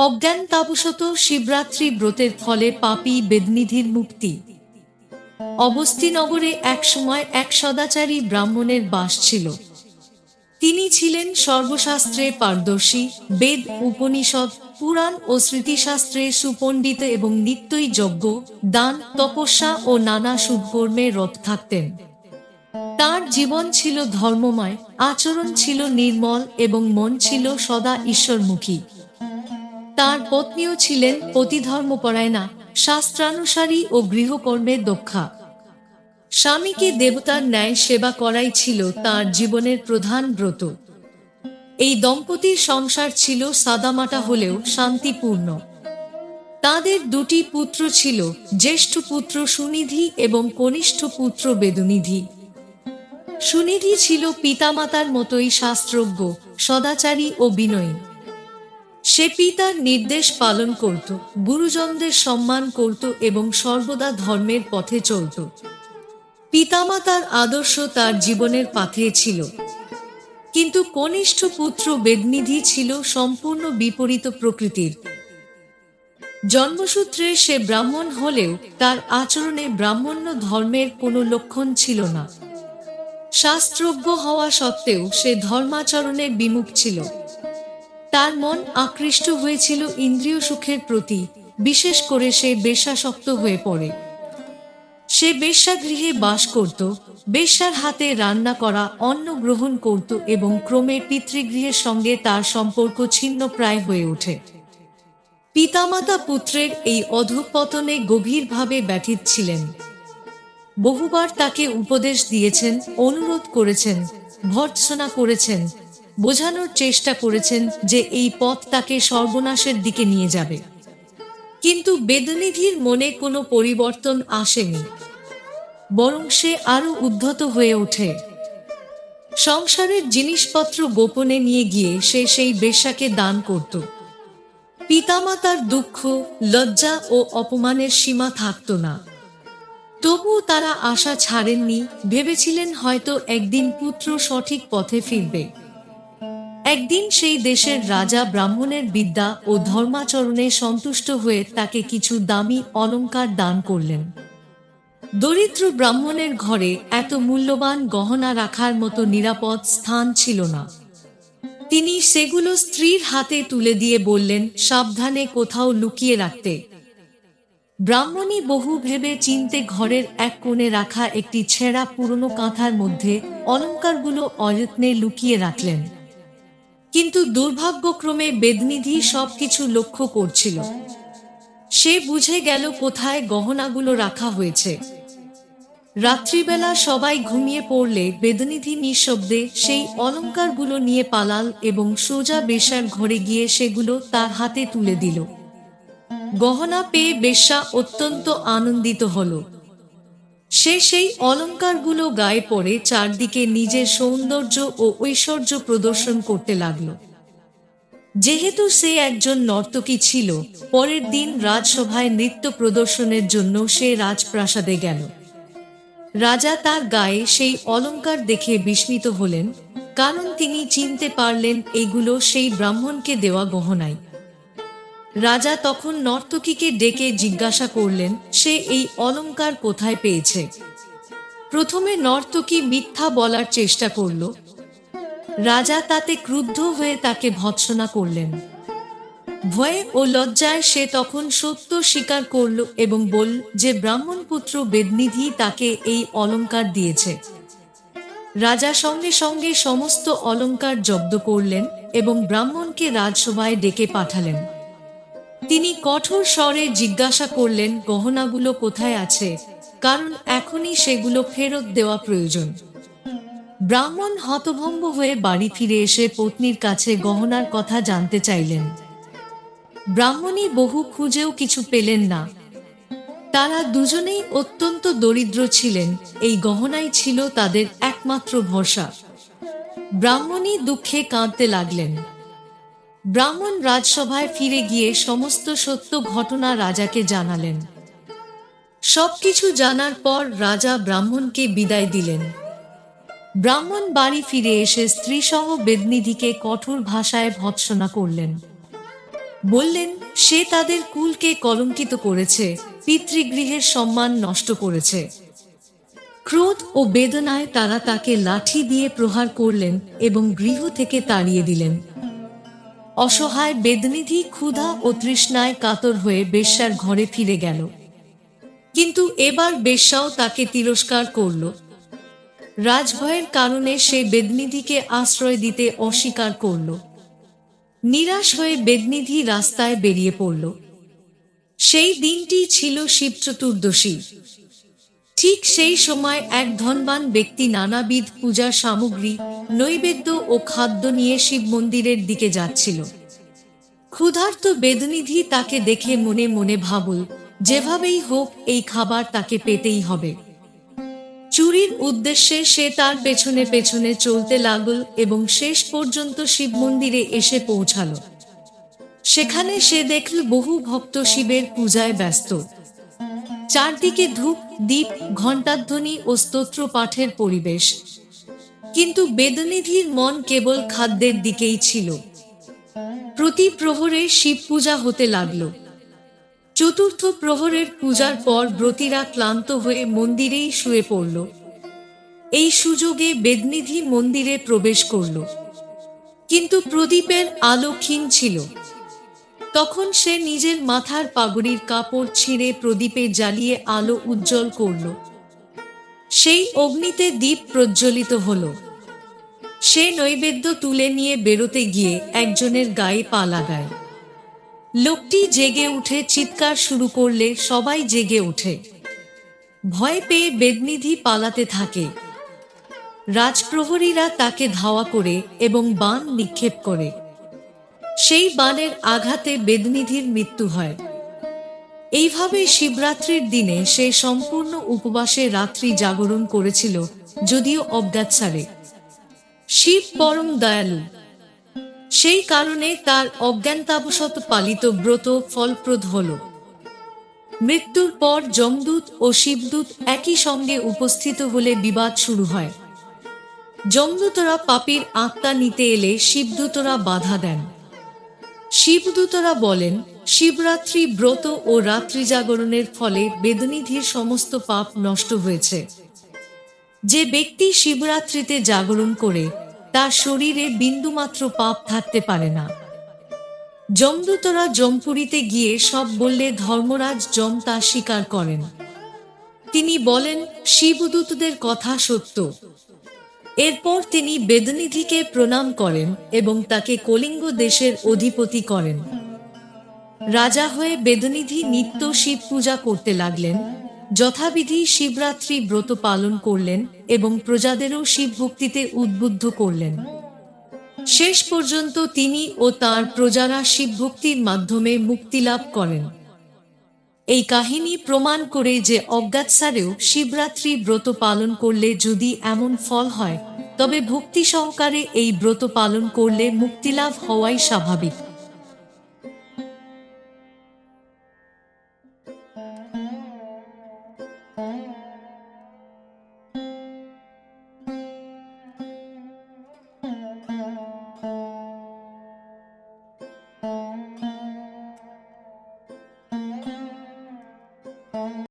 অজ্ঞান তাপসত শিবরাত্রি ব্রতের ফলে পাপী বেদনিধির মুক্তি। অবস্তিনগরে একসময় এক সদাচারী ব্রাহ্মণের বাস ছিল। তিনি ছিলেন সর্বশাস্ত্রে পারদর্শী, বেদ, উপনিষদ, পুরাণ ও স্মৃতিশাস্ত্রে সুপণ্ডিত এবং নিত্যই যজ্ঞ, দান, তপস্যা ও নানা শুভকর্মে রত থাকতেন। তার জীবন ছিল ধর্মময়, আচরণ ছিল নির্মল এবং মন ছিল সদা ঈশ্বরমুখী। তার পত্নীও ছিলেন পতিধর্মপরায়ণা, শাস্ত্রানুসারী ও গৃহকর্মে দক্ষা। স্বামীকে দেবতার ন্যায় সেবা করাই ছিল তার জীবনের প্রধান ব্রত। এই দম্পতির সংসার ছিল সাদামাটা হলেও শান্তিপূর্ণ। তাদের দুটি পুত্র ছিল, জ্যেষ্ঠ পুত্র সুনিধি এবং কনিষ্ঠ পুত্র বেদনিধি। সুনিধি ছিল পিতামাতার মতোই শাস্ত্রজ্ঞ, সদাচারী ও বিনয়ী। সে পিতার নির্দেশ পালন করত, গুরুজনদের সম্মান করত এবং সর্বদা ধর্মের পথে চলত। পিতামাতার আদর্শ তার জীবনের পাথে ছিল। কিন্তু কনিষ্ঠ পুত্র বেদনিধি ছিল সম্পূর্ণ বিপরীত প্রকৃতির। জন্মসূত্রে সে ব্রাহ্মণ হলেও তার আচরণে ব্রাহ্মণ্য ধর্মের কোনো লক্ষণ ছিল না। শাস্ত্রজ্ঞ হওয়া সত্ত্বেও সে ধর্মাচরণে বিমুখ ছিল। তার মন আকৃষ্ট হয়েছিল ইন্দ্রিয় সুখের প্রতি, বিশেষ করে সে বেশাসক্ত হয়ে পড়ে। সে বেশ্যাগৃহে বাস করত, বেশ্যার হাতে রান্না করা, অন্ন গ্রহণ করত এবং ক্রমে পিতৃগৃহের সঙ্গে তার সম্পর্ক ছিন্ন প্রায় হয়ে ওঠে। পিতামাতা পুত্রের এই অধঃপতনে গভীরভাবে ব্যথিত ছিলেন। বহুবার তাকে উপদেশ দিয়েছেন, অনুরোধ করেছেন, ভর্ৎসনা করেছেন বোঝানোর চেষ্টা করেছেন যে এই পথ তাকে সর্বনাশের দিকে নিয়ে যাবে। কিন্তু বেদনিধির মনে কোনো পরিবর্তন আসেনি। বরং সে আরও উদ্ধত হয়ে ওঠে। সংসারের জিনিসপত্র গোপনে নিয়ে গিয়ে সে সেই বেশ্যাকে দান করত। পিতামাতার দুঃখ, লজ্জা ও অপমানের সীমা থাকত না। তবুও তারা আশা ছাড়েননি, ভেবেছিলেন হয়তো একদিন পুত্র সঠিক পথে ফিরবে। একদিন সেই দেশের রাজা ব্রাহ্মণের বিদ্যা ও ধর্মাচরণে সন্তুষ্ট হয়ে তাকে কিছু দামি অলংকার দান করলেন। দরিদ্র ব্রাহ্মণের ঘরে এত মূল্যবান গহনা রাখার মতো নিরাপদ স্থান ছিল না। তিনি সেগুলো স্ত্রীর হাতে তুলে দিয়ে বললেন, সাবধানে কোথাও লুকিয়ে রাখতে। ব্রাহ্মণী বহু ভেবে চিনতে ঘরের এক কোণে রাখা একটি ছেঁড়া পুরনো কাঁথার মধ্যে অলঙ্কারগুলো অযত্নে লুকিয়ে রাখলেন। কিন্তু দুর্ভাগ্যক্রমে বেদনিধি সবকিছু লক্ষ্য করছিল। সে বুঝে গেল কোথায় গহনাগুলো রাখা হয়েছে। রাত্রিবেলা সবাই ঘুমিয়ে পড়লে বেদনিধি নিঃশব্দে সেই অলংকারগুলো নিয়ে পালাল এবং সোজা বেশার ঘরে গিয়ে সেগুলো তার হাতে তুলে দিল। গহনা পেয়ে বেশ্যা অত্যন্ত আনন্দিত হল। সে সেই অলংকারগুলো গায়ে পরে চারদিকে নিজের সৌন্দর্য ও ঐশ্বর্য প্রদর্শন করতে লাগল। যেহেতু সে একজন নর্তকী ছিল, পরের দিন রাজসভায় নৃত্য প্রদর্শনের জন্য সে রাজপ্রাসাদে গেল। রাজা তার গায়ে সেই অলংকার দেখে বিস্মিত হলেন, কারণ তিনি চিনতে পারলেন এগুলো সেই ব্রাহ্মণকে দেওয়া গহনায় রাজা তখন নর্তকীকে ডেকে জিজ্ঞাসা করলেন, সে এই অলংকার কোথায় পেয়েছে? প্রথমে নর্তকী মিথ্যা বলার চেষ্টা করল। রাজা তাতে ক্রুদ্ধ হয়ে তাকে ভৎসনা করলেন। ভয়ে ও লজ্জায় সে তখন সত্য স্বীকার করল এবং বলল যে ব্রাহ্মণ পুত্র বেদনিধি তাকে এই অলংকার দিয়েছে। রাজা সঙ্গে সঙ্গে সমস্ত অলংকার জব্দ করলেন এবং ব্রাহ্মণকে রাজসভায় ডেকে পাঠালেন। তিনি কঠোর স্বরে জিজ্ঞাসা করলেন, গহনাগুলো কোথায় আছে? কারণ এখনই সেগুলো ফেরত দেওয়া প্রয়োজন। ব্রাহ্মণ হতভম্ব হয়ে বাড়ি ফিরে এসে পত্নীর কাছে গহনার কথা জানতে চাইলেন। ব্রাহ্মণী বহু খুঁজেও কিছু পেলেন না। তারা দুজনেই অত্যন্ত দরিদ্র ছিলেন, এই গহনাই ছিল তাদের একমাত্র ভরসা। ব্রাহ্মণী দুঃখে কাঁদতে লাগলেন। ব্রাহ্মণ রাজসভায় ফিরে গিয়ে সমস্ত সত্য ঘটনা রাজাকে জানালেন। সবকিছু জানার পর রাজা ব্রাহ্মণকে বিদায় দিলেন। ব্রাহ্মণ বাড়ি ফিরে এসে স্ত্রীসহ বেদনিধিকে কঠোর ভাষায় ভৎসনা করলেন। বললেন, সে তাদের কুলকে কলঙ্কিত করেছে, পিতৃগৃহের সম্মান নষ্ট করেছে। ক্রোধ ও বেদনায় তারা তাকে লাঠি দিয়ে প্রহার করলেন এবং গৃহ থেকে তাড়িয়ে দিলেন। অসহায় বেদনিধি, ক্ষুধা ও তৃষ্ণায় কাতর হয়ে বেশ্যার ঘরে ফিরে গেল। কিন্তু এবার বেশ্যাও তাকে তিরস্কার করল। রাজভয়ের কারণে সে বেদনিধিকে আশ্রয় দিতে অস্বীকার করল। নিরাশ হয়ে বেদনিধি রাস্তায় বেরিয়ে পড়ল। সেই দিনটি ছিল শিব চতুর্দশী ঠিক সেই সময় এক ধনবান ব্যক্তি নানাবিধ পূজা সামগ্রী, নৈবেদ্য ও খাদ্য নিয়ে শিব মন্দিরের দিকে যাচ্ছিল। ক্ষুধার্ত বেদনিধি তাকে দেখে মনে মনে ভাবল, যেভাবেই হোক, এই খাবার তাকে পেতেই হবে। চুরির উদ্দেশ্যে সে তার পেছনে পেছনে চলতে লাগল এবং শেষ পর্যন্ত শিব মন্দিরে এসে পৌঁছালো। সেখানে সে দেখল বহু ভক্ত শিবের পূজায় ব্যস্ত। চারদিকে ধূপ দ্বীপ ঘণ্টাধ্বনি ও স্তোত্র পাঠের পরিবেশ। কিন্তু বেদনিধির মন কেবল খাদ্যের দিকেই ছিল। প্রতি প্রহরে শিব পূজা হতে লাগল। চতুর্থ প্রহরের পূজার পর ব্রতীরা ক্লান্ত হয়ে মন্দিরেই শুয়ে পড়ল। এই সুযোগে বেদনিধি মন্দিরে প্রবেশ করল। কিন্তু প্রদীপের আলো ক্ষীণ ছিল। তখন সে নিজের মাথার পাগড়ির কাপড় ছিঁড়ে প্রদীপে জ্বালিয়ে আলো উজ্জ্বল করল। সেই অগ্নিতে দ্বীপ প্রজ্বলিত হল। সে নৈবেদ্য তুলে নিয়ে বেরোতে গিয়ে একজনের গায়ে পা লাগায়। লোকটি জেগে উঠে চিৎকার শুরু করলে সবাই জেগে ওঠে। ভয় পেয়ে বেদনিধি পালাতে থাকে। রাজপ্রহরীরা তাকে ধাওয়া করে এবং বান নিক্ষেপ করে। সেই বানের আঘাতে বেদনিধির মৃত্যু হয়। এইভাবে শিবরাত্রির দিনে সে সম্পূর্ণ উপবাসে রাত্রি জাগরণ করেছিল, যদিও অজ্ঞাতসারে। শিব পরম দয়ালু। সেই কারণে তার অজ্ঞানতাবশত পালিত ব্রত ফলপ্রদ হল। মৃত্যুর পর যমদূত ও শিবদূত একই সঙ্গে উপস্থিত হলে বিবাদ শুরু হয়। যমদূতরা পাপীর আত্মা নিতে এলে শিবদূতরা বাধা দেন। শিবদূতরা বলেন, শিবরাত্রি ব্রত ও রাত্রি জাগরণের ফলে বেদনিধির সমস্ত পাপ নষ্ট হয়েছে। যে ব্যক্তি শিবরাত্রিতে জাগরণ করে, তার শরীরে বিন্দুমাত্র পাপ থাকতে পারে না। যমদূতরা জমপুরীতে গিয়ে সব বললে ধর্মরাজ যম তা স্বীকার করেন। তিনি বলেন, শিবদূতদের কথা সত্য। এরপর তিনি বেদনিধিকে প্রণাম করেন এবং তাকে কলিঙ্গ দেশের অধিপতি করেন। রাজা হয়ে বেদনিধি নিত্য শিব পূজা করতে লাগলেন, যথাবিধি শিবরাত্রি ব্রত পালন করলেন এবং প্রজাদেরও শিব ভক্তিতে উদ্বুদ্ধ করলেন। শেষ পর্যন্ত তিনি ও তার প্রজারা শিব ভক্তির মাধ্যমে মুক্তি লাভ করেন। এই কাহিনী প্রমাণ করে যে অজ্ঞাতসারেও শিবরাত্রি ব্রত পালন করলে যদি এমন ফল হয়, তবে ভক্তি সহকারে এই ব্রত পালন করলে মুক্তিলাভ হওয়াই স্বাভাবিক।